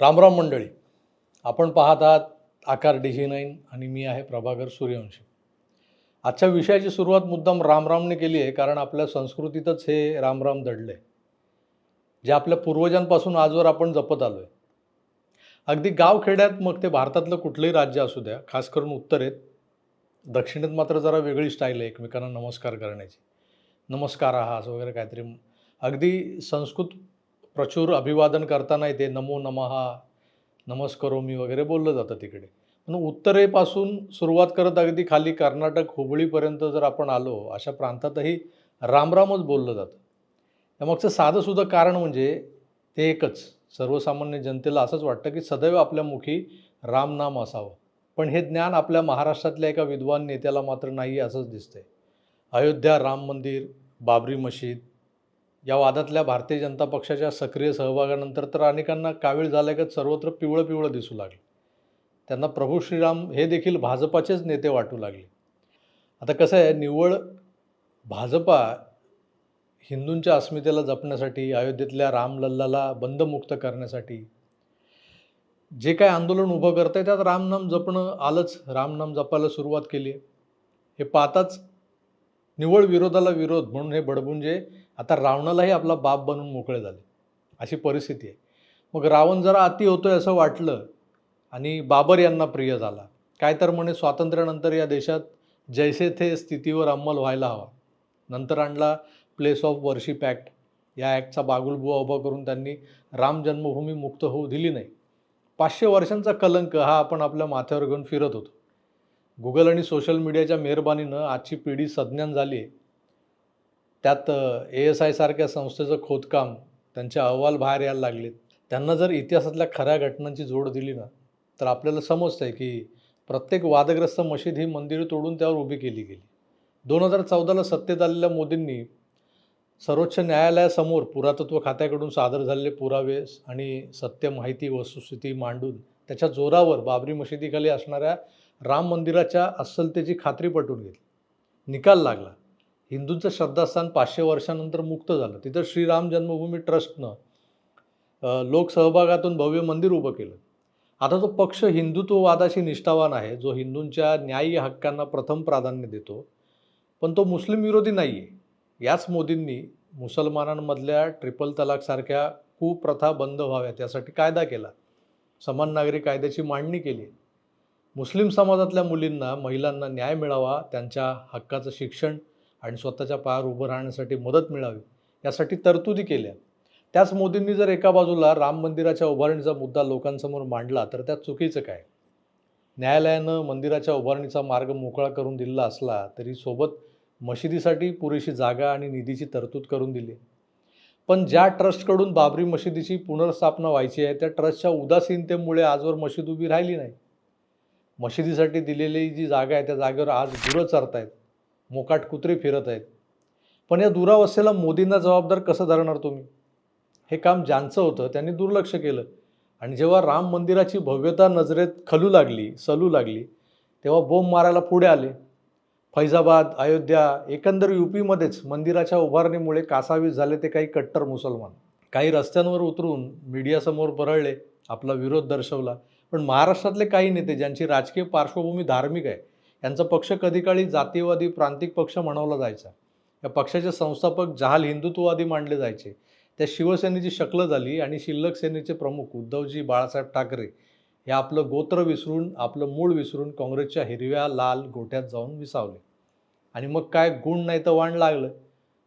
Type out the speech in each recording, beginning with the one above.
रामराम मंडळी आपण पाहत आहात आकार डी नाईन आणि मी आहे प्रभाकर सूर्यवंशी. आजच्या विषयाची सुरुवात मुद्दाम रामरामने केली आहे कारण आपल्या संस्कृतीतच हे रामराम दडले. जे आपल्या पूर्वजांपासून आजवर आपण जपत आलो आहे अगदी गावखेड्यात मग ते भारतातलं कुठलंही राज्य असू द्या खास करून उत्तरेत दक्षिणेत मात्र जरा वेगळी स्टाईल आहे एकमेकांना नमस्कार करण्याची. नमस्कार आहास वगैरे काहीतरी. अगदी संस्कृत प्रचूर अभिवादन करताना येते नमो नमहा नमस्करोमी वगैरे बोललं जातं तिकडे. पण उत्तरेपासून सुरुवात करत अगदी खाली कर्नाटक हुबळीपर्यंत जर आपण आलो अशा प्रांतातही रामरामच बोललं जातं. त्यामागचं साधंसुद्धा कारण म्हणजे ते एकच सर्वसामान्य जनतेला असंच वाटतं की सदैव आपल्या मुखी रामनाम असावं. पण हे ज्ञान आपल्या महाराष्ट्रातल्या एका विद्वान नेत्याला मात्र नाही असंच दिसतंय. अयोध्या राम मंदिर बाबरी मशीद या वादातल्या भारतीय जनता पक्षाच्या सक्रिय सहभागानंतर तर अनेकांना कावीळ झाल्यागत सर्वत्र पिवळं पिवळं दिसू लागले. त्यांना प्रभू श्रीराम हे देखील भाजपाचेच नेते वाटू लागले. आता कसं आहे निव्वळ भाजपा हिंदूंच्या अस्मितेला जपण्यासाठी अयोध्येतल्या रामलल्लाला बंदमुक्त करण्यासाठी जे काय आंदोलन उभं करतं आहे त्यात रामनाम जपणं आलंच. रामनाम जपायला सुरुवात केली आहे. हे पाहताच निव्वळ विरोधाला विरोध म्हणून हे बडबुंजे आता रावणालाही आपला बाप बनून मोकळे झाले. अशी परिस्थिती आहे. मग रावण जरा अति होतोय असं वाटलं आणि बाबर यांना प्रिय झाला. काय तर म्हणे स्वातंत्र्यानंतर या देशात जैसे थे स्थितीवर अंमल व्हायला हवा. नंतर आणला प्लेस ऑफ वर्शिप ॲक्ट या ॲक्टचा बागुलबुवा उभा करून त्यांनी राम जन्मभूमी मुक्त होऊ दिली नाही. पाचशे वर्षांचा कलंक हा आपण आपल्या माथ्यावर घेऊन फिरत होतो. गुगल आणि सोशल मीडियाच्या मेहरबानीनं आजची पिढी सज्ञान झाली आहे त्यात ए एस आय सारख्या संस्थेचं खोदकाम त्यांचे अहवाल बाहेर यायला लागलेत. त्यांना जर इतिहासातल्या खऱ्या घटनांची जोड दिली ना तर आपल्याला समजतं आहे की प्रत्येक वादग्रस्त मशीद ही मंदिरं तोडून त्यावर उभी केली गेली. दोन हजार चौदाला सत्तेत आलेल्या मोदींनी सर्वोच्च न्यायालयासमोर पुरातत्व खात्याकडून सादर झालेले पुरावे आणि सत्य माहिती वस्तुस्थिती मांडून त्याच्या जोरावर बाबरी मशिदीखाली असणाऱ्या राम मंदिराच्या अस्सलतेची खात्री पटवून घेतली. निकाल लागला. हिंदूंचं श्रद्धास्थान पाचशे वर्षानंतर मुक्त झालं. तिथं श्रीराम जन्मभूमी ट्रस्टनं लोकसहभागातून भव्य मंदिर उभं केलं. आता तो पक्ष हिंदुत्ववादाशी निष्ठावान आहे. जो हिंदूंच्या न्याय्य हक्कांना प्रथम प्राधान्य देतो पण तो मुस्लिम विरोधी नाही आहे याच मोदींनी मुसलमानांमधल्या ट्रिपल तलाकसारख्या कुप्रथा बंद व्हाव्यात यासाठी कायदा केला. समान नागरी कायद्याची मांडणी केली. मुस्लिम समाजातल्या मुलींना महिलांना न्याय मिळावा त्यांच्या हक्काचं शिक्षण आणि स्वतःच्या पायावर उभं राहण्यासाठी मदत मिळावी यासाठी तरतुदी केल्या. त्याच मोदींनी जर एका बाजूला राम मंदिराच्या उभारणीचा मुद्दा लोकांसमोर मांडला तर त्यात चुकीचं काय? न्यायालयानं मंदिराच्या उभारणीचा मार्ग मोकळा करून दिला असला तरी सोबत मशिदीसाठी पुरेशी जागा आणि निधीची तरतूद करून दिली. पण ज्या ट्रस्टकडून बाबरी मशिदीची पुनर्स्थापना व्हायची आहे त्या ट्रस्टच्या उदासीनतेमुळे आजवर मशीद उभी राहिली नाही. मशिदीसाठी दिलेली जी जागा आहे त्या जागेवर आज गुरं चरत आहेत मोकाट कुत्रे फिरत आहेत पण या दुरावस्थेला मोदींना जबाबदार कसं धरणार तुम्ही? हे काम ज्यांचं होतं त्यांनी दुर्लक्ष केलं. आणि जेव्हा राम मंदिराची भव्यता नजरेत खलू लागली सलू लागली तेव्हा बोंब मारायला पुढे आले. फैजाबाद अयोध्या एकंदर युपीमध्येच मंदिराच्या उभारणीमुळे कासावीस झाले ते काही कट्टर मुसलमान. काही रस्त्यांवर उतरून मीडियासमोर बरळले आपला विरोध दर्शवला. पण महाराष्ट्रातले काही नेते ज्यांची राजकीय पार्श्वभूमी धार्मिक आहे यांचा पक्ष कधीकाळी जातीयवादी प्रांतिक पक्ष म्हणवला जायचा. या पक्षाचे संस्थापक जहाल हिंदुत्ववादी मानले जायचे. त्या शिवसेनेची शक्ल झाली आणि शिल्लक सेनेचे प्रमुख उद्धवजी बाळासाहेब ठाकरे हे आपलं गोत्र विसरून आपलं मूळ विसरून काँग्रेसच्या हिरव्या लाल गोठ्यात जाऊन विसावले. आणि मग काय गुण नाही तर वाण लागलं?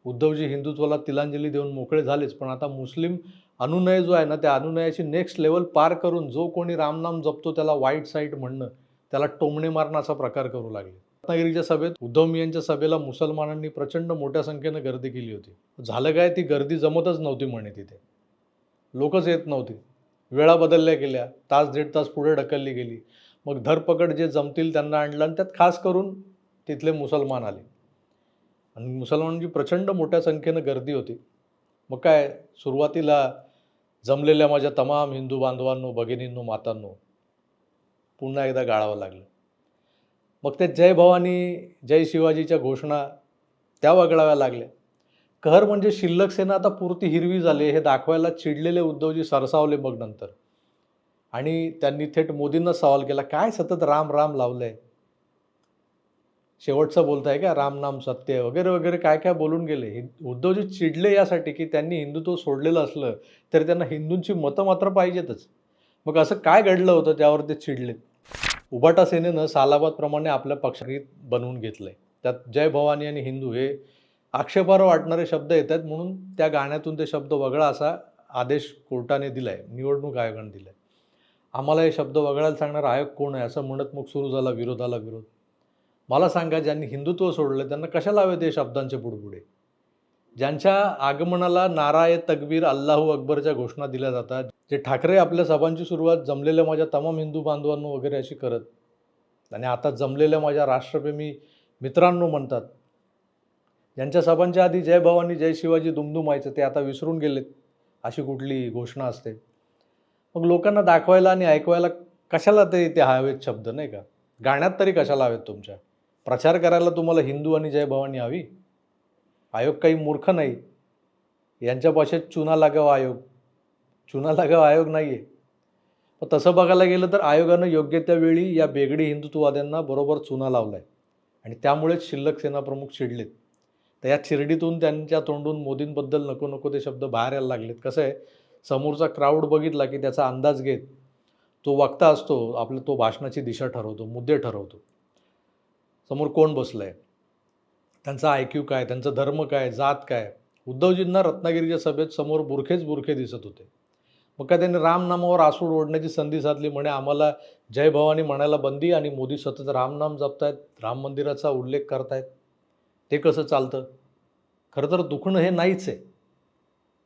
उद्धवजी हिंदुत्वाला तिलांजली देऊन मोकळे झालेच पण आता मुस्लिम अनुनय जो आहे ना त्या अनुनयाची नेक्स्ट लेवल पार करून जो कोणी रामनाम जपतो त्याला वाईट साईट म्हणणं त्याला टोमणे मारणं असा प्रकार करू लागले. रत्नागिरीच्या सभेत उद्धव मियांच्या सभेला मुसलमानांनी प्रचंड मोठ्या संख्येनं गर्दी केली होती. झालं काय? ती गर्दी जमतच नव्हती म्हणे तिथे. लोकच येत नव्हती. वेळा बदलल्या गेल्या. तास दीड तास पुढे ढकलली गेली. मग धरपकड जे जमतील त्यांना आणलं आणि त्यात खास करून तिथले मुसलमान आले. आणि मुसलमानांची प्रचंड मोठ्या संख्येनं गर्दी होती. मग काय? सुरुवातीला जमलेल्या माझ्या तमाम हिंदू बांधवांनो भगिनींनो मातांनो पुन्हा एकदा गाळावं लागलं. मग ते जय भवानी जय शिवाजीच्या घोषणा त्या वगळाव्या लागल्या. कहर म्हणजे शिल्लक सेना आता पुरती हिरवी झाली हे दाखवायला चिडलेले उद्धवजी सरसावले मग नंतर. आणि त्यांनी थेट मोदींना सवाल केला काय सतत राम राम लावलं आहे शेवटचं बोलताय का? राम नाम सत्य वगैरे वगैरे काय काय बोलून गेले? उद्धवजी चिडले यासाठी की त्यांनी हिंदुत्व सोडलेलं असलं तरी त्यांना हिंदूंची मतं मात्र पाहिजेतच. मग असं काय घडलं होतं त्यावर ते चिडले उबाटा सेनेनं सालाबादप्रमाणे आपल्या पक्षात बनवून घेतलंय. त्यात जय भवानी आणि हिंदू हे आक्षेपार्ह वाटणारे शब्द येत आहेत म्हणून त्या गाण्यातून ते शब्द वगळा असा आदेश कोर्टाने दिलाय निवडणूक आयोगाने दिलाय. आम्हाला हे शब्द वगळायला सांगणारा आयोग कोण आहे? असं म्हणत मग सुरू झाला विरोधाला विरोध. मला सांगा ज्यांनी हिंदुत्व सोडलं त्यांना कशा हवे ते शब्दांचे बुडबुडे? ज्यांच्या आगमनाला नाराय तकबीर अल्लाहू अकबरच्या घोषणा दिल्या जातात जे ठाकरे आपल्या सभांची सुरुवात जमलेल्या माझ्या तमाम हिंदू बांधवांनो वगैरे अशी करत आणि आता जमलेल्या माझ्या राष्ट्रप्रेमी मित्रांनो म्हणतात. ज्यांच्या सभांच्या आधी जय भवानी जय शिवाजी दुमदुम व्हायचं ते आता विसरून गेलेत अशी कुठली घोषणा असते. मग लोकांना दाखवायला आणि ऐकवायला कशाला ते ते हवेत शब्द नाही का? गाण्यात तरी कशाला हवेत तुमच्या? प्रचार करायला तुम्हाला हिंदू आणि जय भवानी हवी? आयोग काही मूर्ख नाही. यांच्या भाषेत चुना लागाव आयोग. चुना लागाव आयोग नाही आहे पण तसं बघायला गेलं तर आयोगानं योग्य त्या वेळी या बेगडी हिंदुत्ववाद्यांना बरोबर चुना लावला आहे आणि त्यामुळेच शिल्लक सेनाप्रमुख चिडलेत. तर या चिरडीतून त्यांच्या तोंडून मोदींबद्दल नको नको ते शब्द बाहेर यायला लागलेत. कसं आहे? समोरचा क्राऊड बघितला की त्याचा अंदाज घेत तो वक्ता असतो आपलं तो भाषणाची दिशा ठरवतो मुद्दे ठरवतो. समोर कोण बसलं आहे त्यांचा आय क्यू काय? त्यांचा धर्म काय? जात काय? उद्धवजींना रत्नागिरीच्या सभेत समोर बुरखेच बुरखे दिसत होते. मग काय त्यांनी रामनामावर आसूड ओढण्याची संधी साधली म्हणे आम्हाला जय भवानी म्हणायला बंदी आणि मोदी सतत रामनाम जपतायत राम मंदिराचा उल्लेख करतायत. ते कसं चालतं? खरं तर दुखणं हे नाहीच आहे.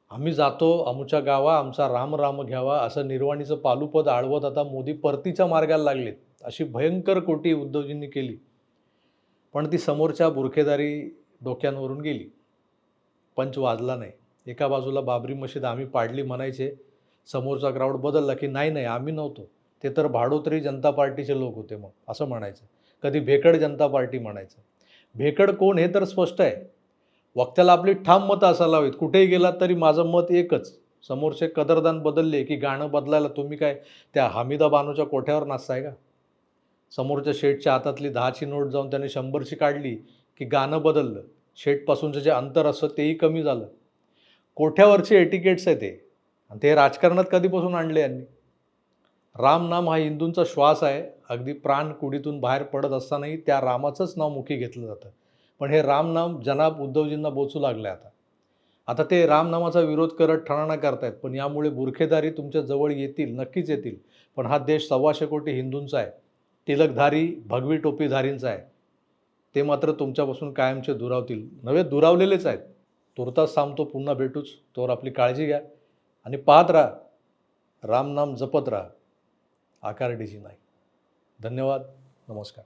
आम्ही जातो आमच्या गावा आमचा राम राम घ्यावा असं निर्वाणीचं पालुपद आळवत आता मोदी परतीच्या मार्गाला लागलेत अशी भयंकर कोटी उद्धवजींनी केली. पण ती समोरच्या बुरखेदारी डोक्यांवरून गेली. पंच वाजला नाही. एका बाजूला बाबरी मशीद आम्ही पाडली म्हणायचे. समोरचा क्राऊड बदलला की नाही नाही आम्ही नव्हतो. ते तर भाडोत्री जनता पार्टीचे लोक होते मग असं म्हणायचं. कधी भेकड जनता पार्टी म्हणायचं. भेकड कोण हे तर स्पष्ट आहे. वक्त्याला आपली ठाम मतं असायला हवीत. कुठेही गेलात तरी माझं मत एकच. समोरचे कदरदान बदलले की गाणं बदलायला तुम्ही काय त्या हमीदा बानूच्या कोठ्यावर नाचताय का? समोरच्या शेटच्या हातातली दहाची नोट जाऊन त्याने शंभरची काढली की गाणं बदललं. शेटपासूनचं जे अंतर असतं तेही कमी झालं. कोठ्यावरचे एटिकेट्स आहे ते? आणि ते राजकारणात कधीपासून आणले यांनी? राम नाम हा हिंदूंचा श्वास आहे. अगदी प्राण कुडीतून बाहेर पडत असतानाही त्या रामाचंच नाव मुखी घेतलं जातं. पण हे रामनाम जनाब उद्धवजींना बोचू लागलं आता. आता ते रामनामाचा विरोध करत ठराणा करतायत. पण यामुळे बुरखेदारी तुमच्या जवळ येतील नक्कीच येतील. पण हा देश सव्वाशे कोटी हिंदूंचा आहे. तिलकधारी भगवी टोपीधारींचं आहे. ते मात्र तुमच्यापासून कायमचे दुरावतील. नवे दुरावलेलेच आहेत. तुर्तास थांबतो पुन्हा भेटूच. तोवर आपली काळजी घ्या. आणि पाहत राहा. रामनाम जपत राहा. आकार डीजी नाही. धन्यवाद. नमस्कार.